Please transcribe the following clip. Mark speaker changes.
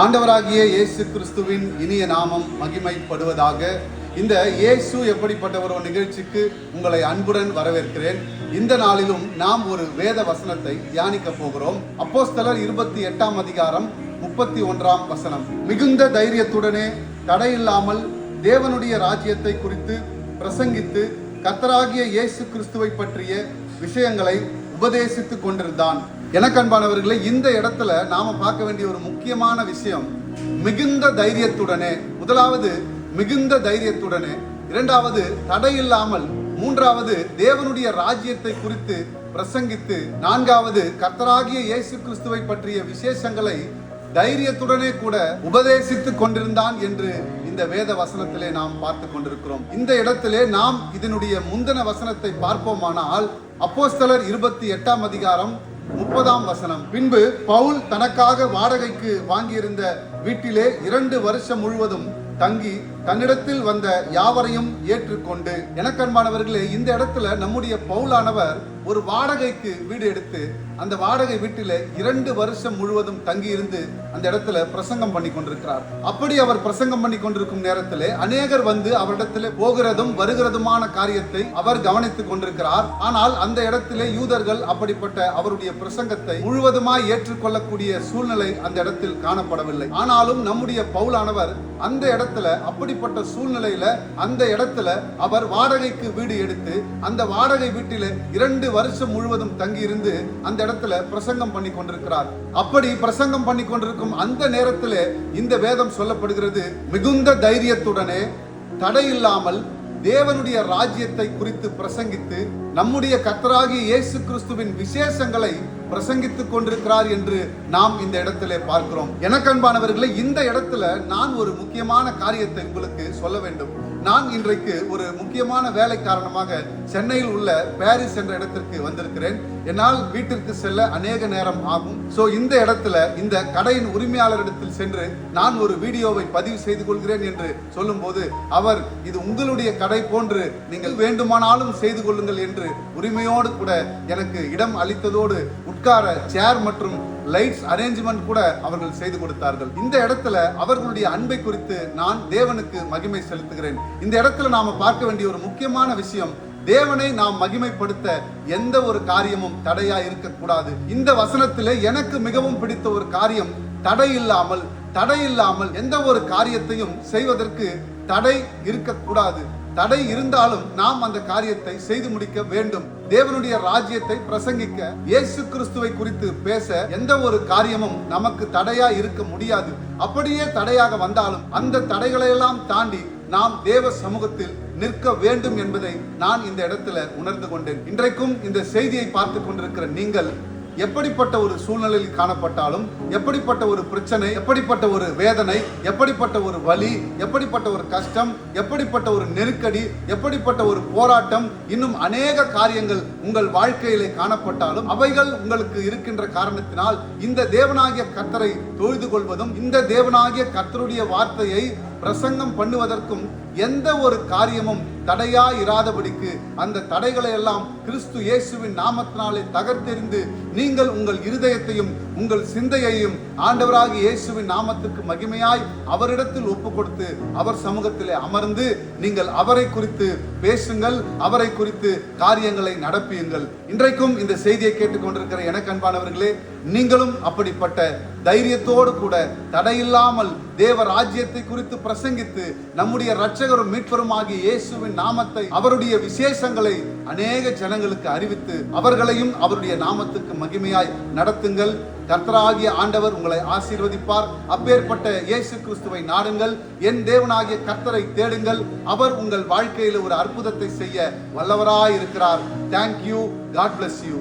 Speaker 1: ஆண்டவராகிய இயேசு கிறிஸ்துவின் இனிய நாமம் மகிமைப்படுவதாக இந்த இயேசு எப்படிப்பட்டவரோ நிகழ்ச்சிக்கு உங்களை அன்புடன் வரவேற்கிறேன். இந்த நாளிலும் நாம் ஒரு வேத வசனத்தை தியானிக்க போகிறோம். அப்போஸ்தலர் இருபத்தி எட்டாம் அதிகாரம் முப்பத்தி ஒன்றாம் வசனம். மிகுந்த தைரியத்துடனே தடையில்லாமல் தேவனுடைய ராஜ்யத்தை குறித்து பிரசங்கித்து கத்தராகிய இயேசு கிறிஸ்துவை பற்றிய விஷயங்களை உபதேசித்துக் கொண்டிருந்தான். எனக்கன்பானவர்களே இந்த இடத்துல நாம பார்க்க வேண்டிய ஒரு முக்கியமான விஷயம் மிகுந்த தைரியத்துடனே முதலாவது மிகுந்த தைரியத்துடனே இரண்டாவது தடை இல்லாமல் மூன்றாவது தேவனுடைய ராஜ்யத்தை குறித்து பிரசங்கித்து நான்காவது கர்த்தராகிய இயேசு கிறிஸ்துவை பற்றிய விசேஷங்களை தைரியத்துடனே கூட உபதேசித்துக் கொண்டிருந்தான் என்று இந்த வேத வசனத்திலே நாம் பார்த்து கொண்டிருக்கிறோம். இந்த இடத்திலே நாம் இதனுடைய முந்தின வசனத்தை பார்ப்போமானால் அப்போஸ்தலர் இருபத்தி எட்டாம் அதிகாரம் முப்பதாம் வசனம். பின்பு பவுல் தனக்காக வாடகைக்கு வாங்கியிருந்த வீட்டிலே இரண்டு வருஷம் முழுவதும் தங்கி தன்னிடத்தில் வந்த யாவரையும் ஏற்றுக்கொண்டு. எனக்கன்பானவர்களே இந்த இடத்துல நம்முடைய பவுலானவர் ஒரு வாடகைக்கு வீடு எடுத்து அந்த வாடகை வீட்டில இரண்டு வருஷம் முழுவதும் தங்கி இருந்து அந்த இடத்துல பிரசங்கம் பண்ணி கொண்டிருக்கிறார். அப்படி அவர் பிரசங்கம் பண்ணி கொண்டிருக்கும் நேரத்தில் அநேகர் வந்து அவரிடத்திலே போகிறதும் வருகிறதுமான காரியத்தை அவர் கவனித்துக் கொண்டிருக்கிறார். ஆனால் அந்த இடத்திலே யூதர்கள் அப்படிப்பட்ட அவருடைய பிரசங்கத்தை முழுவதுமாய் ஏற்றுக்கொள்ளக்கூடிய சூழ்நிலை அந்த இடத்தில் காணப்படவில்லை. ஆனாலும் நம்முடைய பவுலானவர் அந்த இடத்துல அப்படிப்பட்ட சூழ்நிலையில அந்த இடத்துல அவர் வாடகைக்கு வீடு எடுத்து அந்த வாடகை வீட்டில இரண்டு வருஷம் முழுவதும் தங்கி இருந்து அந்த இடத்துல பிரசங்கம் பண்ணி கொண்டிருக்கிறார். அப்படி பிரசங்கம் பண்ணி கொண்டிருக்கும் அந்த நேரத்தில் இந்த வேதம் சொல்லப்படுகிறது மிகுந்த தைரியத்துடனே தடையில்லாமல் தேவனுடைய ராஜ்யத்தை குறித்து பிரசங்கித்து நம்முடைய கத்தராகி இயேசு கிறிஸ்துவின் விசேஷங்களை பிரசங்கித்துக் கொண்டிருக்கிறார் என்று நாம் இந்த இடத்துல பார்க்கிறோம். எனக்கு அன்பானவர்களை இந்த இடத்துல நான் ஒரு முக்கியமான காரியத்தை உங்களுக்கு சொல்ல வேண்டும். நான் இன்றைக்கு ஒரு முக்கியமான வேலை காரணமாக சென்னையில் உள்ள பாரிஸ் என்ற இடத்திற்கு வந்திருக்கிறேன். என்னால் வீட்டிற்கு செல்ல அநேக நேரம் ஆகும். சோ இந்த இடத்துல இந்த கடையின் உரிமையாளரிடத்தில் சென்று நான் ஒரு வீடியோவை பதிவு செய்து கொள்கிறேன் என்று சொல்லும்போது அவர் இது உங்களுடைய கடை போன்று நீங்கள் வேண்டுமானாலும் செய்து கொள்ளுங்கள் என்று உரிமையோடு கூட எனக்கு இடம் அளித்ததோடு உட்கார சேர் மற்றும் லைட்ஸ் அரேஞ்ச்மெண்ட் கூட அவர்கள் செய்து கொடுத்தார்கள். இந்த இடத்துல அவர்களுடைய அன்பை குறித்து நான் தேவனுக்கு மகிமை செலுத்துகிறேன். இந்த இடத்துல நாம பார்க்க வேண்டிய ஒரு முக்கியமான விஷயம் தேவனை நாம் மகிமைப்படுத்த எந்த ஒரு காரியமும் தடையா இருக்கக்கூடாது. இந்த வசனத்திலே எனக்கு மிகவும் பிடித்த ஒரு காரியம் தடை இல்லாமல் தடை இல்லாமல் எந்த ஒரு காரியத்தையும் செய்வதற்கு தடை இருக்கக்கூடாது. தடை இருந்தாலும் நாம் அந்த காரியத்தை செய்து முடிக்க வேண்டும். தேவனுடைய ராஜ்யத்தை பிரசங்கிக்க இயேசு கிறிஸ்துவை குறித்து பேச எந்த ஒரு காரியமும் நமக்கு தடையா இருக்க முடியாது. அப்படியே தடையாக வந்தாலும் அந்த தடைகளையெல்லாம் தாண்டி நாம் தேவ சமூகத்தில் நிற்க வேண்டும் என்பதை நான் இந்த இடத்துல உணர்ந்து கொண்டேன். இன்றைக்கும் இந்த செய்தியை பார்த்து கொண்டிருக்கிற நீங்கள் எப்படிப்பட்ட ஒரு சூழ்நிலையில் காணப்பட்டாலும் எப்படிப்பட்ட ஒரு பிரச்சனை எப்படிப்பட்ட ஒரு வேதனை எப்படிப்பட்ட ஒரு வலி எப்படிப்பட்ட ஒரு கஷ்டம் எப்படிப்பட்ட ஒரு நெருக்கடி எப்படிப்பட்ட ஒரு போராட்டம் இன்னும் அநேக காரியங்கள் உங்கள் வாழ்க்கையிலே காணப்பட்டாலும் அவைகள் உங்களுக்கு இருக்கின்ற காரணத்தினால் இந்த தேவனாகிய கத்தரை தொழுது கொள்வதும் இந்த தேவனாகிய கத்தருடைய வார்த்தையை பிரசங்கம் பண்ணுவதற்கும் எந்த ஒரு காரியமும் தடையா இராதபடிக்கு அந்த தடைகளை எல்லாம் கிறிஸ்து இயேசுவின் நாமத்தினாலே தகர்த்தெறிந்து நீங்கள் உங்கள் இருதயத்தையும் உங்கள் சிந்தையையும் ஆண்டவராக இயேசுவின் நாமத்துக்கு மகிமையாய் அவரிடத்தில் ஒப்பு கொடுத்து அவர் சமூகத்திலே அமர்ந்து நீங்கள் அவரை குறித்து பேசுங்கள் அவரை குறித்து காரியங்களை நடப்பியுங்கள். இன்றைக்கும் இந்த செய்தியை கேட்டுக்கொண்டிருக்கிற எனக்கு அன்பானவர்களே நீங்களும் அப்படிப்பட்ட தைரியத்தோடு கூட தடையில்லாமல் தேவ ராஜ்யத்தை குறித்து பிரசங்கித்து நம்முடைய இரட்சகரும் மீட்பருமாகிய இயேசுவின் நாமத்தை அவருடைய விசேஷங்களை அநேக ஜனங்களுக்கு அறிவித்து அவர்களையும் அவருடைய நாமத்துக்கு மகிமையாய் நடத்துங்கள். கர்த்தராகிய ஆண்டவர் உங்களை ஆசீர்வதிப்பார். அப்பேற்பட்ட இயேசு கிறிஸ்துவை நாடுங்கள். என் தேவனாகிய கர்த்தரை தேடுங்கள். அவர் உங்கள் வாழ்க்கையில் ஒரு அற்புதத்தை செய்ய வல்லவராய் இருக்கிறார் தேங்க்யூ காட் பிளஸ் யூ